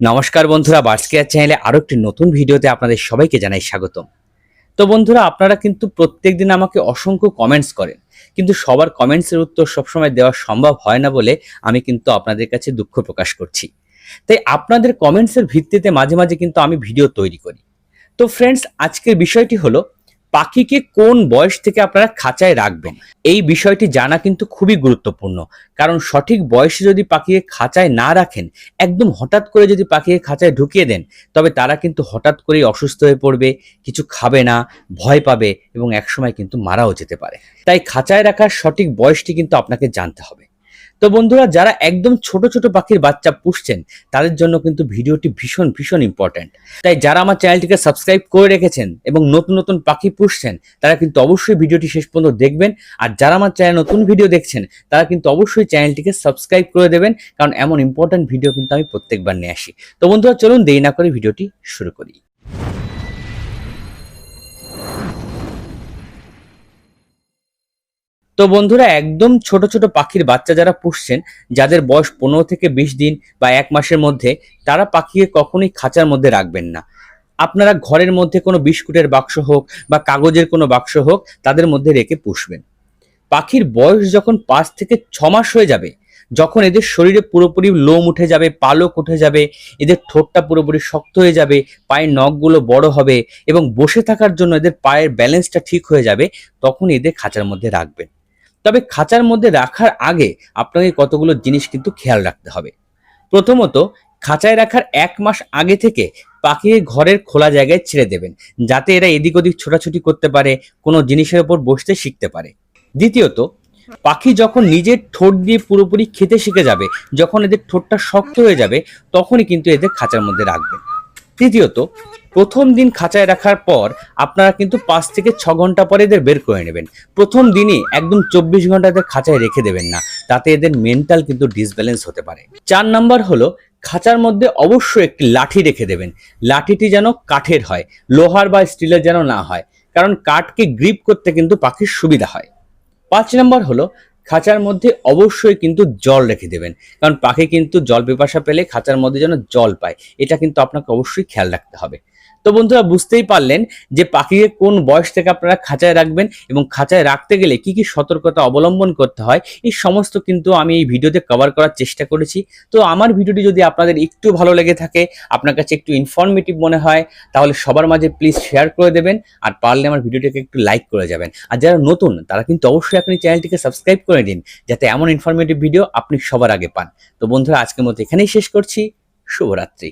নমস্কার বন্ধুরা বার্সকেয়ার চ্যানেলে আরও একটি নতুন ভিডিওতে আপনাদের সবাইকে জানাই স্বাগতম। তো বন্ধুরা, আপনারা কিন্তু প্রত্যেক দিন আমাকে অসংখ্য কমেন্টস করেন। কিন্তু সবার কমেন্টসের উত্তর সবসময় দেওয়া সম্ভব হয় না বলে আমি কিন্তু আপনাদের কাছে দুঃখ প্রকাশ করছি। তাই আপনাদের কমেন্টসের ভিত্তিতে মাঝে মাঝে কিন্তু আমি ভিডিও তৈরি করি। তো ফ্রেন্ডস আজকের বিষয়টি হলো পাখিকে কোন বয়স থেকে আপনারা খাঁচায় রাখবেন? এই বিষয়টি জানা কিন্তু খুবই গুরুত্বপূর্ণ। কারণ সঠিক বয়সে যদি পাখিকে খাঁচায় না রাখেন, একদম হঠাৎ করে যদি পাখিকে খাঁচায় ঢুকিয়ে দেন, তবে তারা কিন্তু হঠাৎ করেই অসুস্থ হয়ে পড়বে, কিছু খাবে না, ভয় পাবে এবং একসময় কিন্তু মারাও যেতে পারে। তাই খাঁচায় রাখার সঠিক বয়সটি কিন্তু আপনাকে জানতে হবে। তো বন্ধুরা, যারা একদম ছোট ছোট পাখির বাচ্চা পুষছেন, তাদের জন্য কিন্তু ভিডিওটি ভীষণ ভীষণ ইম্পর্ট্যান্ট তাই যারা আমার চ্যানেলটিকে সাবস্ক্রাইব করে রেখেছেন এবং নতুন নতুন পাখি পুষছেন, তারা কিন্তু অবশ্যই ভিডিওটি শেষ পর্যন্ত দেখবেন। আর যারা আমার চ্যানেল নতুন ভিডিও দেখছেন, তারা কিন্তু অবশ্যই চ্যানেলটিকে সাবস্ক্রাইব করে দেবেন, কারণ এমন ইম্পর্ট্যান্ট ভিডিও কিন্তু আমি প্রত্যেকবার নিয়ে আসি। তো বন্ধুরা, চলুন দেরি না করে ভিডিওটি শুরু করি। তো বন্ধুরা, একদম ছোট ছোট পাখির বাচ্চা যারা পুষছেন, যাদের বয়স পনেরো থেকে বিশ দিন বা এক মাসের মধ্যে, তারা পাখিকে কখনোই খাঁচার মধ্যে রাখবেন না। আপনারা ঘরের মধ্যে কোনো বিস্কুটের বাক্স হোক বা কাগজের কোনো বাক্স হোক, তাদের মধ্যে রেখে পুষবেন। পাখির বয়স যখন পাঁচ থেকে ছ মাস হয়ে যাবে, যখন এদের শরীরে পুরোপুরি লোম উঠে যাবে, পালক উঠে যাবে, এদের ঠোঁটটা পুরোপুরি শক্ত হয়ে যাবে, পায়ের নখগুলো বড় হবে এবং বসে থাকার জন্য এদের পায়ের ব্যালেন্সটা ঠিক হয়ে যাবে, তখন এদের খাঁচার মধ্যে রাখবেন। তবে খাঁচার মধ্যে রাখার আগে আপনাকে কতগুলো জিনিস কিন্তু খেয়াল রাখতে হবে। প্রথমত, খাঁচায় রাখার এক মাস আগে থেকে পাখিকে ঘরের খোলা জায়গায় ছেড়ে দেবেন, যাতে এরা এদিক ওদিক ছোটাছুটি করতে পারে, কোনো জিনিসের ওপর বসতে শিখতে পারে। দ্বিতীয়ত, পাখি যখন নিজের ঠোঁট দিয়ে পুরোপুরি খেতে শিখে যাবে, যখন এদের ঠোঁটটা শক্ত হয়ে যাবে, তখনই কিন্তু এদের খাঁচার মধ্যে রাখবেন। তৃতীয়ত, প্রথম দিন খাঁচায় রাখার পর আপনারা কিন্তু পাঁচ থেকে ছ ঘণ্টা পরে এদের বের করে নেবেন। প্রথম দিনই একদম চব্বিশ ঘণ্টা এদের খাঁচায় রেখে দেবেন না, তাতে এদের মেন্টাল কিন্তু ডিসব্যালেন্স হতে পারে। চার নাম্বার হলো, খাঁচার মধ্যে অবশ্যই একটি লাঠি রেখে দেবেন। লাঠিটি যেন কাঠের হয়, লোহার বা স্টিলের যেন না হয়, কারণ কাঠকে গ্রিপ করতে কিন্তু পাখির সুবিধা হয়। পাঁচ নম্বর হলো খাঁচার মধ্যে অবশ্যই কিন্তু জল রেখে দেবেন। কারণ পাখি কিন্তু জল পিপাসা পেলে খাঁচার মধ্যে যেন জল পায়। এটা কিন্তু আপনাকে অবশ্যই খেয়াল রাখতে হবে। তো বন্ধুরা, বুঝতেই পারলেন যে পাখিকে কোন বয়স থেকে আপনারা খাঁচায় রাখবেন এবং খাঁচায় রাখতে গেলে কি কি সতর্কতা অবলম্বন করতে হয়, এই সমস্ত কিন্তু আমি এই ভিডিওতে কভার করার চেষ্টা করেছি। তো আমার ভিডিওটি যদি আপনাদের একটু ভালো লেগে থাকে, আপনার কাছে একটু ইনফরমেটিভ মনে হয়, তাহলে সবার মাঝে প্লিজ শেয়ার করে দেবেন আর পারলে আমার ভিডিওটিকে একটু লাইক করে যাবেন। আর যারা নতুন, তারা কিন্তু অবশ্যই আপনি চ্যানেলটিকে সাবস্ক্রাইব করে দিন, যাতে এমন ইনফরমেটিভ ভিডিও আপনি সবার আগে পান। তো বন্ধুরা, আজকের মতো এখানেই শেষ করছি। শুভরাত্রি।